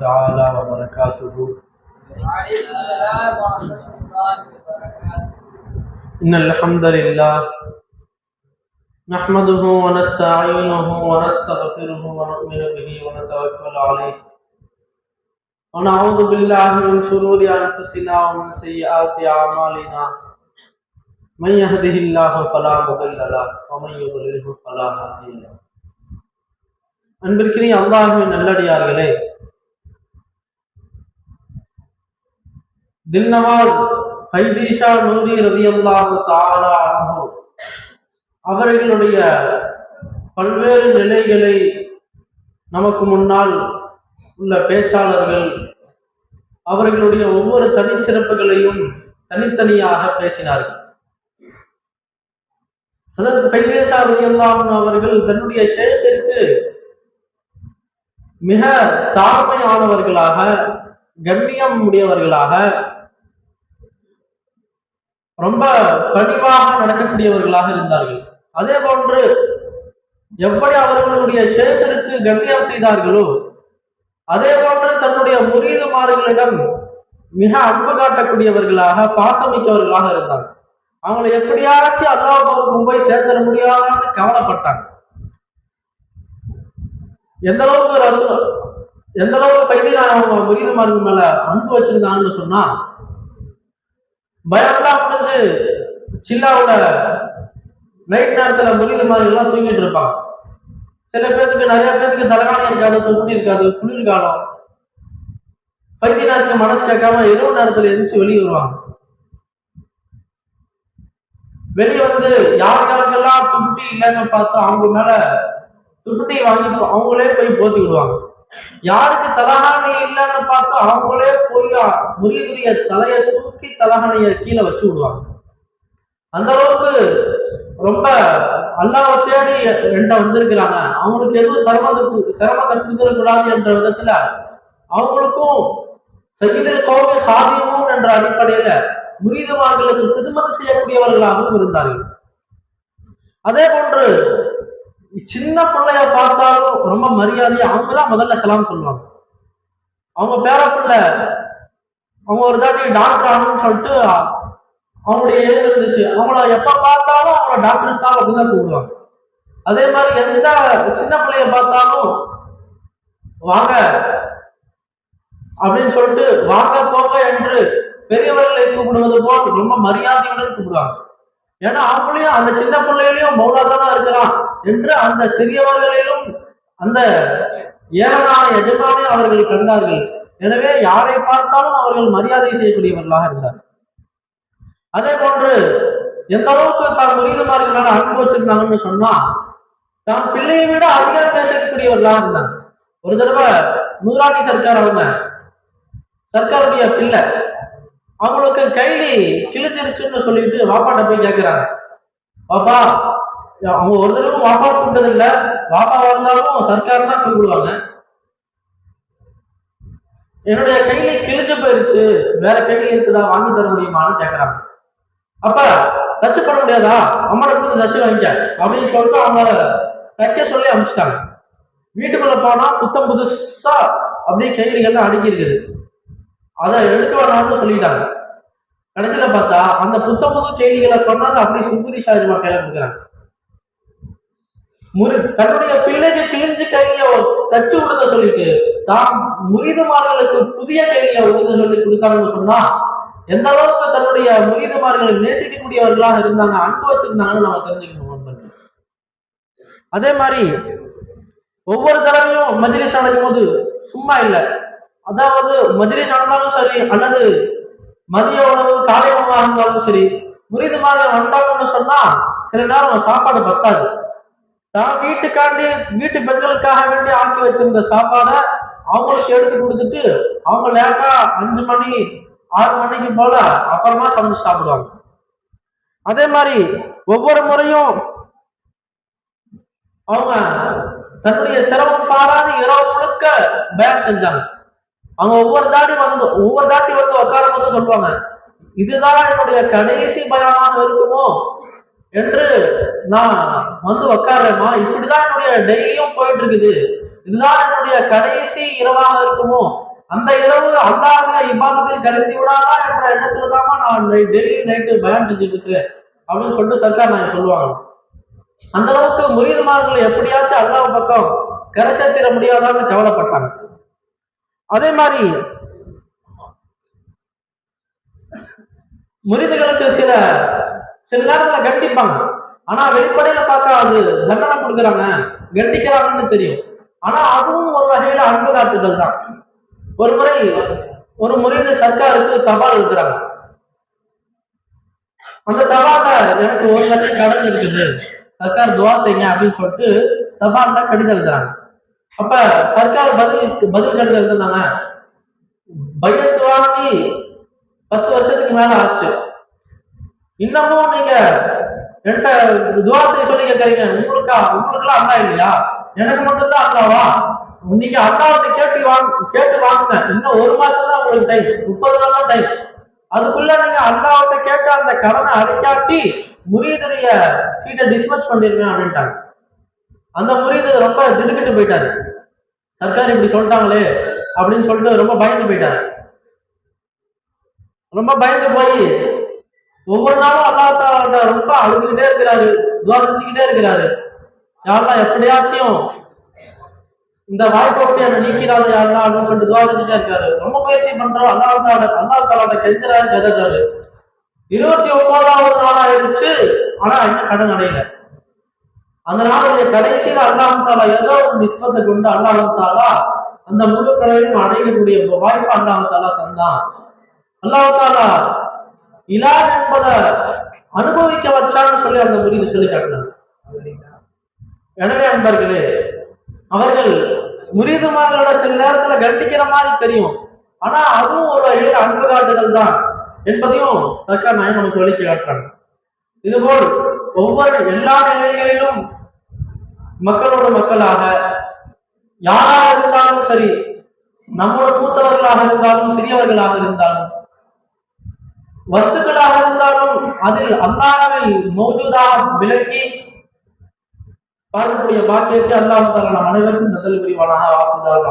تعالى وبركاته وعليكم السلام ورحمة الله وبركاته إن الحمد لله نحمده ونستعينه ونستغفره ونؤمن به ونتوكل عليه ونعوذ بالله من شرور أنفسنا ومن سيئات أعمالنا من يهده الله فلا مضل له ومن يضلله فلا هادي له அன்பிற்கினி அல்லாஹுவின் நல்லடியார்களே தில்நவாஸ் ஃபைதீஷா நூரி ரதியல்லாஹு தாலா அவர்களுடைய பல்வேறு நிலைகளை நமக்கு முன்னால் உள்ள பேச்சாளர்கள் அவர்களுடைய ஒவ்வொரு தனிச்சிறப்புகளையும் தனித்தனியாக பேசினார்கள். அதற்கு ஃபைதீஷா ரதியல்லாஹு அவர்கள் தன்னுடைய சேஷிற்கு மிக தாழ்மையானவர்களாக கண்ணியம் உடையவர்களாக ரொம்ப கனிவாக நடக்கக்கூடியவர்களாக இருந்தார்கள். அதே போன்று எப்படி அவர்களுடைய சேகருக்கு கண்ணியம் செய்தார்களோ அதே போன்று தன்னுடைய முறியதுமார்களிடம் மிக அன்பு காட்டக்கூடியவர்களாக பாசமிக்கவர்களாக இருந்தாங்க. அவங்களை எப்படியாச்சும் அல்லாஹ் போய் சேர்த்தர முடியாதுன்னு கவலைப்பட்டாங்க. எந்த அளவுக்கு ரசூல் எந்த அளவுக்கு பைசா அவங்க முறியதுமார்கள் மேல அன்பு வச்சிருந்தாங்கன்னு சொன்னா பயம்லாம் முடிஞ்சு சில்லாவோட நைட் நேரத்துல மாதிரிலாம் தூங்கிட்டு இருப்பாங்க. சில பேர்த்துக்கு நிறைய பேர்த்துக்கு தலைகாணி இருக்காது தொகுதி இருக்காது குளிர்காலம். பைசி நேரத்துக்கு மனசு கேட்காம இரவு நேரத்துல எந்திரிச்சு வெளியே வருவாங்க. வெளியே வந்து யார் யாருக்கெல்லாம் துப்பட்டி இல்லைன்னு பார்த்து அவங்க மேல துப்பட்டி வாங்கி அவங்களே போய் போத்தி விடுவாங்க யாருக்கு தலகாணி இல்லைன்னு பார்த்தா அவங்களே போய் முறியதுடைய தலையை தூக்கி தலகாணிய கீழே வச்சு விடுவாங்க. அந்த அளவுக்கு ரொம்ப அல்லாவை தேடி ரெண்ட வந்திருக்கிறாங்க. அவங்களுக்கு எதுவும் சிரமத்தை சிரமத்தை கொடுத்துடக்கூடாது என்ற விதத்துல அவங்களுக்கும் சகிதில் கோவை சாதியமும் என்ற அடிப்படையில முறியதுமார்களுக்கு சிதுமத்து செய்யக்கூடியவர்களாகவும் இருந்தார்கள். அதே போன்று சின்ன பிள்ளைய பார்த்தாலும் ரொம்ப மரியாதையா அவங்க தான் முதல்ல செலாம் சொல்லுவாங்க. அவங்க பேர பிள்ளை அவங்க ஒரு தாட்டி டாக்டர் ஆகணும்னு சொல்லிட்டு அவங்களுடைய ஏம் இருந்துச்சு. அவங்கள எப்ப பார்த்தாலும் அவங்கள டாக்டர் சார் அப்படின்னு தான் கூப்பிடுவாங்க. அதே மாதிரி எந்த சின்ன பிள்ளைய பார்த்தாலும் வாங்க அப்படின்னு சொல்லிட்டு வாங்க போங்க என்று பெரியவர்களை கூப்பிடுவது போல் ரொம்ப மரியாதையுடன் கூப்பிடுவாங்க. ஏன்னா அவங்களையும் அந்த சின்ன பிள்ளைகளையும் மௌலாதானா இருக்கிறான். என்று அந்த சிறியவர்களிலும் அந்த ஏழனான எஜமானே அவர்கள் கண்டார்கள். எனவே யாரை பார்த்தாலும் அவர்கள் மரியாதை செய்யக்கூடியவர்களாக இருந்தார் அதே போன்று எந்த அளவுக்கு தான் முறியதுமார்களான அன்பு வச்சிருந்தாங்கன்னு சொன்னா தான் பிள்ளையை விட அதிகம் பேசக்கூடியவர்களாக இருந்தாங்க. ஒரு தடவை நூறாண்டி சர்க்கார் அவங்க சர்க்காருடைய பிள்ளை அவங்களுக்கு கைலி கிழிஞ்சிருச்சுன்னு சொல்லிட்டு வாப்பாட்ட போய் கேட்கிறாங்க பாப்பா அவங்க ஒரு தடவை வாப்பா கூப்பிட்டது இல்ல வாப்பா இருந்தாலும் சர்க்கார் தான் கூப்பிடுவாங்க என்னுடைய கைலி கிழிஞ்சு போயிருச்சு. வேற கையில இருக்குதா? வாங்கி தர முடியுமான்னு கேக்குறாங்க. அப்ப தச்சு பண்ண முடியாதா? அம்மாட்ட கொடுத்து தச்சு வாங்கிக்க. அப்படின்னு சொல்லிட்டு அவங்க தைக்க சொல்லி அனுப்பிச்சிட்டாங்க. வீட்டுக்குள்ள போனா புத்தம் புதுசா அப்படியே கைலிகள்லாம் அடுக்கி இருக்குது. அதை எடுக்க வேணாம்னு சொல்லிட்டாங்க. கடைசியில பார்த்தா அந்த புத்தம் புது கைலிகளை கொண்டாந்து அப்படியே சுகுரி சாஜிமா கையில கொடுக்குறாங்க. தன்னுடைய பிள்ளைக்கு கிழிஞ்சு கைலிய தச்சு விடுத சொல்லிட்டு தான் முறிதுமார்களுக்கு புதிய கைலிய உடுத சொல்லி கொடுத்தாங்கன்னு சொன்னா எந்த அளவுக்கு தன்னுடைய முறிதுமார்களை நேசிக்கக்கூடியவர்களாக இருந்தாங்க அன்பு வச்சிருந்தாங்கன்னு நம்ம தெரிஞ்சுக்கணும் அதே மாதிரி ஒவ்வொரு தடவையும் மஜ்லிஸ் நடக்கும் போது சும்மா இல்லை. அதாவது மஜ்லிஸ் நடந்தாலும் சரி அல்லது மதிய உணவு காலை உணவாக இருந்தாலும் சரி முறிது மாதிரி வந்துட்டாங்கன்னு சொன்னா சில நேரம் சாப்பாடு பத்தாது. தான் வீட்டுக்காண்டி வீட்டு பெண்களுக்காக வேண்டி ஆக்கி வச்சிருந்த சாப்பாடை அவங்களுக்கு எடுத்து கொடுத்துட்டு அவங்க லேட்டா அஞ்சு மணி ஆறு மணிக்கு போல அப்புறமா சமைச்சு சாப்பிடுவாங்க. அதே மாதிரி ஒவ்வொரு முறையும் அவங்க தன்னுடைய சிரமம் பாராது இரவு முழுக்க பேன் செஞ்சாங்க. அவங்க ஒவ்வொரு தாட்டி வந்து ஒவ்வொரு தாட்டி வந்து உட்காரும் போது சொல்லுவாங்க இதுதான் என்னுடைய கடைசி பயணமாக இருக்குமோ? என்று நான் வந்து உட்கார்றேம்மா இப்படிதான் என்னுடைய டெய்லியும் போயிட்டு இருக்குது இதுதான் என்னுடைய கடைசி இரவாக இருக்குமோ? அந்த இரவு அல்லாஹ்வுடைய இபாதத்தில் கருதி விடாதா என்ற எண்ணத்துல தாமா நான் டெய்லி நைட்டு பயன் செஞ்சுட்டு இருக்கிறேன் அப்படின்னு சொல்லிட்டு சர்க்கார் நான் சொல்லுவாங்க. அந்த அளவுக்கு முரீதுமார்கள் எப்படியாச்சும் அல்லாஹ் பக்கம் கரை சேர்த்திட முடியாதான்னு கவலைப்பட்டாங்க. அதே மாதிரி முரிதுகளுக்கு சில சில நேரத்துல கண்டிப்பாங்க. ஆனா வெளிப்படையில பார்த்தா அது தண்டனை கொடுக்குறாங்க கண்டிக்கிறாங்கன்னு தெரியும். ஆனா அதுவும் ஒரு வகையில அன்பு காட்டுதல் தான். ஒரு முறை ஒரு முறையில சர்க்காருக்கு தபால் எழுதுறாங்க. அந்த தபால எனக்கு ஒரு லட்சம் கடன் இருக்குது. சர்க்கார் துவா செய்யுங்க அப்படின்னு சொல்லிட்டு தபால்ல கடிதம் எழுதுறாங்க. அப்ப சர்க்கார் பதில் பதில் கடிதம் எழுதுனாங்க பையத்து வாங்கி பத்து வருஷத்துக்கு மேல ஆச்சு. இன்னமும் நீங்க என்கிட்ட துவா செய்ய சொல்லி கேட்கறீங்க உங்களுக்கா? உங்களுக்குலாம் அண்ணா இல்லையா? எனக்கு மட்டும்தான் அண்ணாவா? நீங்க அண்ணாவத்தை கேட்டு வாங்க கேட்டு வாங்க இன்னும் ஒரு மாசம் தான் உங்களுக்கு டைம் முப்பது நாள் தான் டைம் அதுக்குள்ள நீங்க அண்ணாவத்தை கேட்டு அந்த கடனை அடைக்காட்டி முறியதுடைய சீட்டை டிஸ்மச் பண்ணிருங்க அப்படின்ட்டாங்க. அந்த முறியது ரொம்ப திடுக்கிட்டு போயிட்டாரு. சர்க்கார் இப்படி சொல்லிட்டாங்களே அப்படின்னு சொல்லிட்டு ரொம்ப பயந்து போயிட்டாரு. ரொம்ப பயந்து போய் ஒவ்வொரு நாளும் அல்லாஹ் ரொம்ப அழுதுகிட்டே இருக்கிறாரு துவா செஞ்சுக்கிட்டே இருக்கிறாரு. யாரெல்லாம் எப்படியாச்சும் இந்த வாய்ப்பை விட்டு என்ன நீக்கிறாரு யாரெல்லாம் அப்படின்னு சொல்லிட்டு துவா செஞ்சுட்டே இருக்காரு. ரொம்ப முயற்சி பண்றோம். அல்லாஹ் அல்லாஹ் தாலாட்ட கெஞ்சுறாரு கதறாரு. இருபத்தி ஒன்பதாவது நாள் ஆயிடுச்சு. ஆனா இன்னும் கடன் அடையல. அந்த நாளுடைய கடைசியில் அல்லாஹ் தாலா ஏதோ ஒரு நிஸ்பத்தை கொண்டு அல்லாஹ் தாலா அந்த முழு கடலையும் அடையக்கூடிய வாய்ப்பு அல்லாஹ் தாலா தந்தான். அல்லாஹ் தாலா இலா என்பதை அனுபவிக்க வச்சான்னு சொல்லி அந்த முறிவு சொல்லி காட்டினாங்க. எனவே அன்பர்களே அவர்கள் முறிதுமார்களோட சில நேரத்துல கண்டிக்கிற மாதிரி தெரியும். ஆனா அதுவும் ஒரு வகையில் அன்பு காட்டுதல் தான் என்பதையும் சர்க்கார் நாயம் நமக்கு வெளிக்கு காட்டுறாங்க. இதுபோல் ஒவ்வொரு எல்லா நிலைகளிலும் மக்களோட மக்களாக யாராக இருந்தாலும் சரி நம்மளோட மூத்தவர்களாக இருந்தாலும் சிறியவர்களாக இருந்தாலும் வஸ்துக்களாக இருந்தாலும் அதில் அல்லாஹ்வை மௌஜூதாக விலக்கி பார்க்கக்கூடிய பாக்கியத்தை அல்லாஹ் தஆலா நம் அனைவருக்கும் நதல் புரிவானாக வாக்குதால்